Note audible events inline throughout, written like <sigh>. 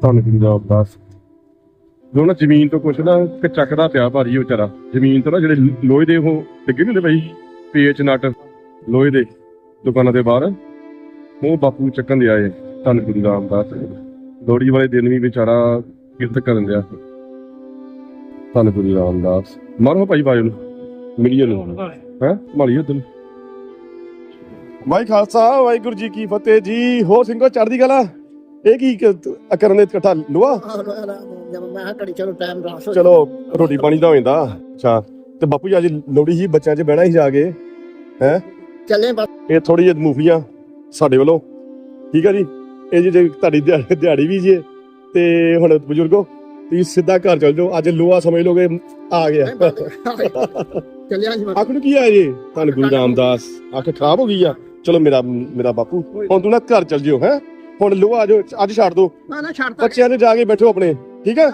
ਤੁਹਾਨੂੰ ਕੀ ਜਵਾਬ ਦੱਸ। ਜੋ ਨਾ ਜ਼ਮੀਨ ਤੋਂ ਕੁਛ ਨਾ ਕਿ ਚੱਕਦਾ ਪਿਆ ਭਾਰੀ ਉਹ ਵਿਚਾਰਾ। ਜ਼ਮੀਨ ਤੋਂ ਨਾ ਜਿਹੜੇ ਲੋਹੇ ਦੇ ਉਹ ਡਿੱਗੇ ਨੀ ਬਈ ਪੇਚ ਨਟ, ਲੋਹੇ ਦੇ ਦੁਕਾਨਾਂ ਦੇ ਬਾਹਰ। ਉਹ ਬਾਪੂ ਚੱਕਣ ਦੇ ਆਏ, ਤੁਹਾਨੂੰ ਗੁਰੂ ਰਾਮਦਾਸ ਲੋਹੜੀ ਵਾਲੇ ਦਿਨ ਵੀ ਵਿਚਾਰਾ ਕਿਰਤ ਕਰਨ ਦਿਆ। ਤੁਹਾਨੂੰ ਗੁਰੂ ਰਾਮਦਾਸ ਮਾਰੋ ਭਾਈ ਬਾਜੂ ਨੂੰ ਮਿਲੀਏ ਨੂੰ ਹੈ, ਮਾਰੀਏ ਤੈਨੂੰ ਵਾਹਿ ਖਾਲਸਾ ਵਾਹਿਗੁਰੂ ਜੀ ਕੀ ਫਤਿਹ ਜੀ ਹੋ ਸਿੰਘੋ ਚੜ੍ਹਦੀ ਕਲਾ? ਇਹ ਕੀ ਕ- ਕਰਨ ਦੇ ਇਕੱਠਾ ਲੋਹਾ ਚਲੋ ਰੋਟੀ ਪਾਣੀ ਦਾ ਹੋ ਜਾਂਦਾ ਅੱਛਾ ਤੇ ਬਾਪੂ ਜੀ ਅੱਜ ਲੋੜੀ ਹੀ ਬੱਚਿਆਂ 'ਚ ਬਹਿਣਾ ਹੀ ਜਾ ਕੇ ਹੈ? ਚੱਲੇ ਬਸ। ਇਹ ਥੋੜੀ ਜਿਹੀ ਮੂਫੀਆਂ ਸਾਡੇ ਵੱਲੋਂ। ਠੀਕ ਹੈ ਜੀ? ਇਹ ਜੀ ਜੇ ਤੁਹਾਡੀ ਦਿਹਾ- ਦਿਹਾੜੀ ਵੀ ਜੀ ਤੇ ਹੁਣ ਬਜ਼ੁਰਗੋ ਤੁਸੀਂ ਸਿੱਧਾ ਘਰ ਚਲ ਜਾਓ। ਅੱਜ ਲੋਹਾ ਸਮਝ ਲੋਗੇ ਆ ਗਿਆ। ਜੀ ਅੱਖ ਨੂੰ ਕੀ ਆ ਜੀ? ਤੁਹਾਨੂੰ ਗੁਰੂ ਰਾਮਦਾਸ। ਅੱਖ ਖਰਾਬ ਹੋ ਗਈ ਆ। ਚਲੋ ਮੇਰਾ ਮੇਰਾ ਬਾਪੂ ਹੁਣ ਤੂੰ ਨਾ ਘਰ ਚਲ ਜਿਓ ਹੈ? ਹੁਣ ਲੋਹਾ ਅੱਜ ਅੱਜ ਛੱਡ ਦੋ। ਨਾ ਨਾ ਛੱਡ ਤਾ ਬੱਚਿਆਂ ਨੇ ਜਾ ਕੇ ਬੈਠੋ ਆਪਣੇ ਠੀਕ ਹੈ?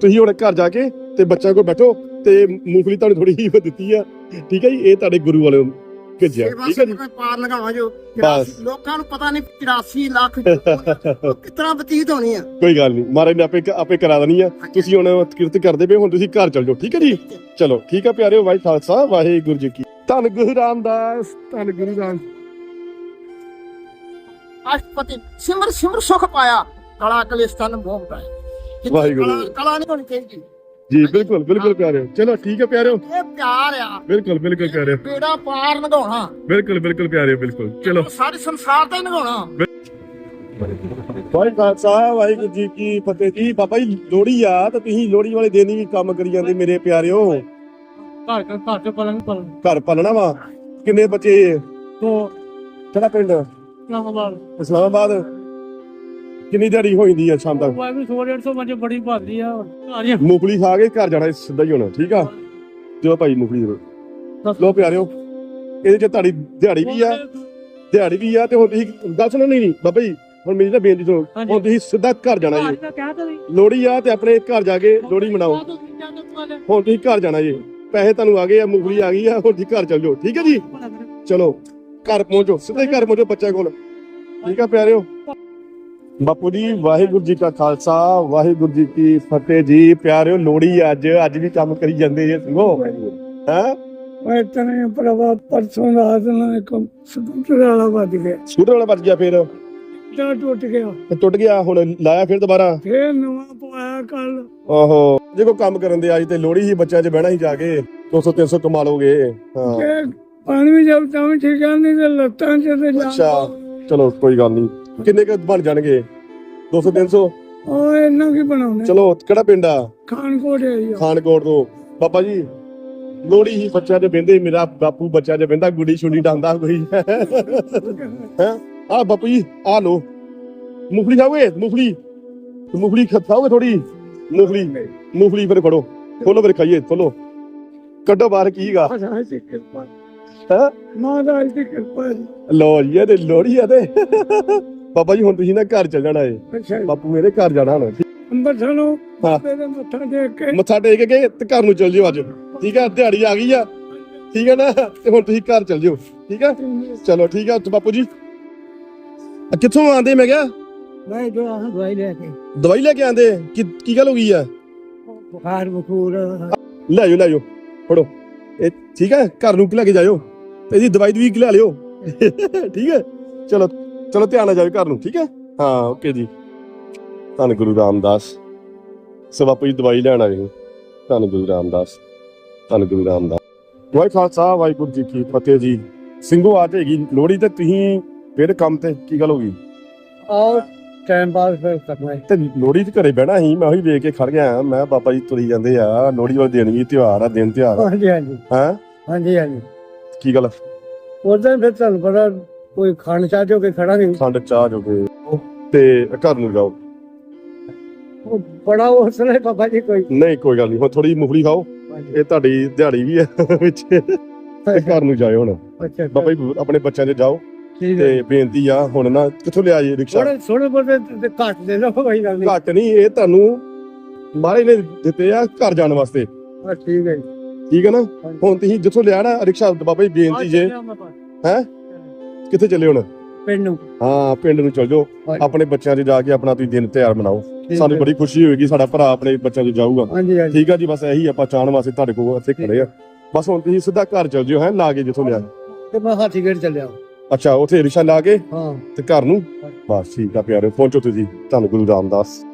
ਤੁਸੀਂ ਹੁਣ ਘਰ ਜਾ ਕੇ ਤੇ ਬੱਚਿਆਂ ਕੋਲ ਬੈਠੋ ਤੇ ਮੂੰਗਫਲੀ ਤੁਹਾਨੂੰ ਥੋੜੀ ਹੀ ਦਿੱਤੀ ਆ ਠੀਕ ਹੈ ਜੀ? ਇਹ ਤੁਹਾਡੇ ਗੁਰੂ ਵਾਲੇ ਭੇਜਿਆ ਠੀਕ ਹੈ ਜੀ? ਬਸ ਪਾਰ ਲਗਾਵਾਂ ਜੋ ਬਸ। ਲੋਕਾਂ ਨੂੰ ਪਤਾ ਨਹੀਂ 84 ਲੱਖ ਕਿਤਨਾ <laughs> ਬਤੀਤ ਹੋਣੀ ਆ? ਕੋਈ ਗੱਲ ਨਹੀਂ ਮਹਾਰਾਜ ਨੇ ਆਪੇ ਆਪੇ ਕਰਾ ਦੇਣੀ ਆ। ਤੁਸੀਂ ਹੁਣ ਕਿਰਤ ਕਰਦੇ ਪਏ ਹੁਣ ਤੁਸੀਂ ਘਰ ਚਲ ਜਾਓ ਠੀਕ ਹੈ ਜੀ? ਚਲੋ ਠੀਕ ਹੈ ਪਿਆਰਿਓ ਵਾਹਿ ਖਾਲਸਾ ਵਾਹਿਗੁਰੂ ਜੀ ਕੀ ਧੰਨ ਗੁਰੂ ਰਾਮਦਾਸ ਧੰਨ ਗੁਰੂ ਰਾਮ। ਅਸ਼ਟਪਤੀ ਸਿਮਰ ਸਿਮਰ ਸੁਖ ਪਾਇਆ ਕਲਾ ਕਲਿਸਤਨ ਮੋਹ ਪਾਇਆ ਵਾਹਿਗੁਰੂ। ਕਲਾ- ਕਲਾ ਨਹੀਂ ਹੋਣੀ ਚਾਹੀਦੀ ਜੀ ਬਿਲਕੁਲ ਬਿਲਕੁਲ ਪਿਆਰਿਓ ਚਲੋ ਠੀਕ ਹੈ ਪਿਆਰਿਓ ਇਹ ਪਿਆਰ ਆ ਬਿਲਕੁਲ ਬਿਲਕੁਲ ਪਿਆਰਿਓ ਬੇੜਾ ਪਾਰ ਨਗਾਉਣਾ ਬਿਲਕੁਲ ਬਿਲਕੁਲ ਪਿਆਰਿਓ ਬਿਲਕੁਲ ਚਲੋ ਸਾਰੇ ਸੰਸਾਰ ਦਾ ਹੀ ਨਗਾਉਣਾ ਵਾਹਿ ਖਾਲਸਾ ਵਾਹਿਗੁਰੂ ਜੀ ਕੀ ਫਤਿਹ ਜੀ ਬਾਬਾ ਜੀ ਲੋਹੜੀ ਆ ਤਾਂ ਤੁਸੀਂ ਲੋਹੜੀ ਵਾਲੇ ਦਿਨ ਹੀ ਕੰਮ ਕਰੀ ਜਾਂਦੇ ਮੇਰੇ ਪਿਆਰਿਓ ਘਰ ਘਰ ਚ ਪਲੰਗ ਪਲੰਗ ਘਰ ਪਾਲਣਾ ਵਾ ਕਿੰਨੇ ਬੱਚੇ ਤੋਂ ਕਿਹੜਾ ਪਿੰਡ ਇਸਲਾਮਾਬਾਦ। ਇਸਲਾਮਾਬਾਦ ਕਿੰਨੀ ਦਿਹਾੜੀ ਹੋ ਜਾਂਦੀ ਆ ਸ਼ਾਮ ਤੱਕ? ਉਹ ਵੀ 100 150 ਵਜੇ ਬੜੀ ਭਾਦੀ ਆ। ਘਰ ਹੀ ਮੂੰਗਫਲੀ ਖਾ ਕੇ ਘਰ ਜਾਣਾ ਸਿੱਧਾ ਹੀ ਹੋਣਾ ਠੀਕ ਆ? ਦਿਓ ਭਾਈ ਮੂੰਗਫਲੀ ਦਿਓ ਲੋ ਪਿਆਰਿਓ ਇਹਦੇ ਚ ਤੁਹਾਡੀ ਦਿਹਾੜੀ ਵੀ ਆ ਦਿਹਾੜੀ ਵੀ ਆ ਤੇ ਹੁਣ ਤੁਸੀਂ ਗੱਲ ਸੁਣੋ ਨਹੀਂ ਨਹੀਂ ਬਾਬਾ ਜੀ ਹੁਣ ਮੇਰੀ ਨਾ ਬੇਨਤੀ ਸੁਣੋ ਹਾਂਜੀ। ਹੁਣ ਤੁਸੀਂ ਸਿੱਧਾ ਘਰ ਜਾਣਾ ਜੀ। ਤਾ ਲੋਹੜੀ ਆ ਤੇ ਆਪਣੇ ਘਰ ਜਾ ਕੇ ਲੋਹੜੀ ਮਨਾਓ। ਹੁਣ ਤੁਸੀਂ ਘਰ ਜਾਣਾ ਜੀ। ਪੈਸੇ ਤੁਹਾਨੂੰ ਆ ਗਏ ਆ ਮੂੰਗਫਲੀ ਆ ਗਈ ਆ ਹੁਣ ਤੁਸੀਂ ਘਰ ਚੱਲ ਜਾਓ ਠੀਕ ਹੈ ਜੀ? ਚਲੋ। ਘਰ ਪਹੁੰਚੋ ਸਿੱਧੇ ਘਰ ਪਹੁੰਚੋ ਬੱਚਿਆਂ ਕੋਲ। ਠੀਕ ਆ ਪਿਆਰਿਓ? ਬਾਪੂ ਜੀ ਵਾਹਿਗੁਰੂ ਜੀ ਕਾ ਖਾਲਸਾ ਵਾਹਿਗੁਰੂ ਜੀ ਕੀ ਫਤਿਹ ਜੀ। ਪਿਆਰਿਓ ਲੋਹੜੀ ਅੱਜ ਅੱਜ ਵੀ ਕੰਮ ਕਰੀ ਜਾਂਦੇ ਜੇ ਸਿੰਘੋ ਹੈ? ਓਏ ਤਨੇ ਪ੍ਰਭਾ ਪਰਸੋਂ ਰਾਤ ਨੂੰ ਇੱਕ ਸਕੂਟਰ ਵਾਲਾ ਵੱਜ ਗਿਆ। ਸਕੂਟਰ ਵਾਲਾ ਵੱਜ ਗਿਆ ਫਿਰ? ਤਾਂ ਟੁੱਟ ਗਿਆ। ਤੇ ਟੁੱਟ ਗਿਆ ਹੁਣ ਲਾਇਆ ਫਿਰ ਦੁਬਾਰਾ? ਫੇਰ ਨਵਾਂ ਪਵਾਇਆ ਕੱਲ ਓਹੋ ਜੇ ਕੋ ਕੰਮ ਕਰਨ ਦੇ ਅੱਜ ਤੇ ਲੋਹੜੀ ਹੀ ਬੱਚਿਆਂ 'ਚ ਬਹਿਣਾ ਹੀ ਜਾ ਕੇ। 200 300 ਕਮਾ ਲੋਗੇ ਹਾਂ। ਪਾਣੀ ਵੀ ਜਦ ਤਾਂ ਵੀ ਠੀਕ ਆ ਨਹੀਂ ਤੇ ਲੱਤਾਂ ਚ ਤੇ ਜਾ ਅੱਛਾ ਚਲੋ ਕੋਈ ਗੱਲ ਨਹੀਂ। ਕਿੰਨੇ ਕੁ ਬਣ ਜਾਣਗੇ? 200 300 ਓਏ ਇਹਨਾਂ ਕੀ ਬਣਾਉਣੇ? ਚਲੋ ਕਿਹੜਾ ਪਿੰਡ ਆ? ਖਾਨਕੋਟ ਹੈ ਜੀ। ਖਾਨਕੋਟ ਤੋਂ। ਬਾਬਾ ਜੀ ਲੋਹੜੀ ਹੀ ਬੱਚਿਆਂ ਦੇ ਬਹਿੰਦੇ ਮੇਰਾ ਬਾਪੂ ਬੱਚਿਆਂ ਦੇ ਬਹਿੰਦਾ ਗੁੱਡੀ ਛੁੱਡੀ ਡਾਂਦਾ ਕੋਈ। ਹੈ? ਆ ਬਾਪੂ ਜੀ ਆ ਲੋ ਮੂੰਗਫਲੀ ਖਾਓਗੇ? ਮੂੰਗਫਲੀ? ਖਾ- ਖਾਓਗੇ ਥੋੜੀ ਮੂੰਗਫਲੀ? ਮੂੰਗਫਲੀ ਫਿਰ ਫੜੋ। ਖੋਲੋ ਫਿਰ ਖਾਈਏ ਖੋਲੋ। ਕੱਢੋ ਬਾਹਰ ਕੀਗਾ ਹੈ? ਮਹਾਰਾਜ ਦੀ ਕਿਰਪਾ ਜੀ। ਲੋ ਜੀ ਇਹ ਤੇ ਲੋਹੜੀ ਆ ਤੇ ਬਾਬਾ ਜੀ ਹੁਣ ਤੁਸੀਂ ਨਾ ਘਰ ਚੱਲ ਜਾਣਾ ਏ। ਅੱਛਾ ਜੀ। ਬਾਪੂ ਮੇਰੇ ਘਰ ਜਾਣਾ ਹੁਣ। ਅੰਬਰ ਸਾਨੂੰ ਹਾਂ। ਮੇਰੇ ਮੱਥਾ ਟੇਕ ਕੇ। ਮੱਥਾ ਟੇਕ ਕੇ ਤੇ ਘਰ ਨੂੰ ਚੱਲ ਜਿਓ ਅੱਜ। ਠੀਕ ਆ? ਦਿਹਾੜੀ ਆ ਗਈ ਆ। ਠੀਕ ਹੈ ਨਾ? ਤੇ ਹੁਣ ਤੁਸੀਂ ਘਰ ਚੱਲ ਜਿਓ। ਠੀਕ ਆ? ਚਲੋ ਠੀਕ ਆ। ਤੇ ਬਾਪੂ ਜੀ। ਆ ਕਿੱਥੋਂ ਆਂਦੇ ਮੈਂ ਕਿਹਾ? ਮੈਂ ਜੋ ਆਹ ਦਵਾਈ ਲੈ ਕੇ। ਦਵਾਈ ਲੈ ਕੇ ਆਂਦੇ ਕੀ ਕੀ ਗੱਲ ਹੋ ਗਈ ਆ? ਬੁਖਾਰ ਬਖੂਰ। ਲੈ ਜਾਓ ਲੈ ਜਾਓ ਫੜੋ। ਇਹ ਠੀਕ ਹੈ, ਘਰ ਨੂੰ ਲੈ ਕੇ ਜਾਇਓ। ਤੇ ਇਹਦੀ ਦਵਾਈ ਵੀ ਲੈ ਲਿਓ। ਠੀਕ ਹੈ? ਚਲੋ ਚਲੋ ਧਿਆਨ ਨਾਲ ਜਾਇਓ ਘਰ ਨੂੰ, ਠੀਕ ਹੈ? ਹਾਂ ਓਕੇ ਜੀ। ਧੰਨ ਗੁਰੂ ਰਾਮਦਾਸ। ਸੋ ਬਾਪੂ ਜੀ ਦਵਾਈ ਲੈਣ ਆਏ ਹੋ। ਧੰਨ ਗੁਰੂ ਰਾਮਦਾਸ। ਧੰਨ ਗੁਰੂ ਰਾਮਦਾਸ। ਵਾਹਿ ਖਾਲਸਾ, ਵਾਹਿਗੁਰੂ ਜੀ ਕੀ ਫਤਿਹ ਜੀ। ਸਿੰਘੋ, ਆ ਜਾਏਗੀ ਲੋਹੜੀ ਤੇ ਤੁਸੀਂ ਫਿਰ ਕੰਮ ਤੇ, ਕੀ ਗੱਲ ਹੋ ਗਈ? ਔਰ ਟਾਈਮ ਪਾਸ ਫਿਰ ਕਰਨਾ ਤੇ ਲੋਹੜੀ ਤੇ ਘਰੇ ਬਹਿਣਾ ਸੀ ਮੈਂ ਉਹੀ ਵੇਖ ਕੇ ਖੜ ਗਿਆ ਮੈਂ ਬਾਬਾ ਜੀ ਤੁਰੀ ਜਾਂਦੇ ਆ ਲੋਹੜੀ ਵਾਲੇ ਦਿਨ ਵੀ ਤਿਉਹਾਰ ਆ ਦਿਨ ਤਿਉਹਾਰ ਆ। ਹਾਂਜੀ ਹਾਂਜੀ। ਹੈਂ? ਹਾਂਜੀ ਹਾਂਜੀ। ਕੀ ਗੱਲ ਉਦੋਂ ਫਿਰ ਤੁਹਾਨੂੰ ਪਤਾ ਕੋਈ ਖਾਣ ਚਾਹ ਜੋ ਕੇ ਖੜਾ ਨਹੀਂ ਖੰਡ ਚਾਹ ਜੋਗੇ ਤੇ ਘਰ ਨੂੰ ਜਾਓ ਉਹ ਬੜਾ ਹੌਸਲਾ ਹੈ ਬਾਬਾ ਜੀ ਕੋਈ। ਨਹੀਂ ਕੋਈ ਗੱਲ ਨਹੀਂ ਹੁਣ ਥੋੜੀ ਮੂੰਗਫਲੀ ਖਾਓ। ਇਹ ਤੁਹਾਡੀ ਦਿਹਾੜੀ ਵੀ ਹੈ ਵਿੱਚ। ਤੇ ਘਰ ਨੂੰ ਜਾਇਓ ਹੁਣ। ਅੱਛਾ ਬਾਬਾ ਜੀ ਆਪਣੇ ਬੱਚਿਆਂ ਦੇ ਜਾਓ। ਤੇ ਬੇਨਤੀ ਆ ਹੁਣ ਨਾ ਕਿੱਥੋਂ ਲਿਆ ਜੀ ਰਿਕਸ਼ਾ? ਥੋੜੇ ਥੋੜੇ ਬੋਤੇ ਘੱਟ ਦੇ ਲੋ ਕੋਈ ਗੱਲ ਨਹੀਂ। ਘੱਟ ਨਹੀਂ ਇਹ ਤੁਹਾਨੂੰ ਮਾਰੇ ਨੇ ਦਿੱਤੇ ਆ ਘਰ ਜਾਣ ਵਾਸਤੇ। ਹਾਂ ਠੀਕ ਹੈ ਠੀਕ ਹੈ ਨਾ? ਹੁਣ ਤੁਸੀਂ ਜਿੱਥੋਂ ਲਿਆ ਨਾ ਰਿਕਸ਼ਾ ਬਾਬਾ ਜੀ ਬੇਨਤੀ ਜੇ। ਹੈ ਕਿੱਥੇ ਚੱਲੇ ਹੁਣ? ਪਿੰਡ ਨੂੰ। ਹਾਂ ਪਿੰਡ ਨੂੰ ਚਲ ਜਾਓ। ਆਪਣੇ ਬੱਚਿਆਂ ਦੇ ਜਾ ਕੇ ਆਪਣਾ ਤੁਸੀਂ ਦਿਨ ਤਿਆਰ ਮਨਾਓ। ਸਾਨੂੰ ਬੜੀ ਖੁਸ਼ੀ ਹੋਏਗੀ ਸਾਡਾ ਭਰਾ ਆਪਣੇ ਬੱਚਿਆਂ ਨੂੰ ਜਾਊਗਾ। ਠੀਕ ਆ ਜੀ ਬਸ ਇਹੀ ਆਪਾਂ ਚਾਹਣ ਵਾਸਤੇ ਤੁਹਾਡੇ ਕੋਲ ਇੱਥੇ ਖੜੇ ਆ। ਬਸ ਹੁਣ ਤੁਸੀਂ ਸਿੱਧਾ ਘਰ ਚੱਲ ਜਿਓ ਹੈ? ਨਾ ਕੇ ਜਿੱਥੋਂ ਲਿਆ। ਤੇ ਮੈਂ ਹਾਥੀਗੇਟ ਚੱਲਿਆ। ਅੱਛਾ ਉਥੇ ਰਿਸ਼ਾ ਲਾ ਕੇ ਹਾਂ। ਤੇ ਘਰ ਨੂੰ? ਬਸ ਠੀਕ ਆ ਪਿਆਰੇ ਪਹੁੰਚੋ ਤੁਸੀਂ। ਧੰਨ ਗੁਰੂ ਰਾਮਦਾਸ।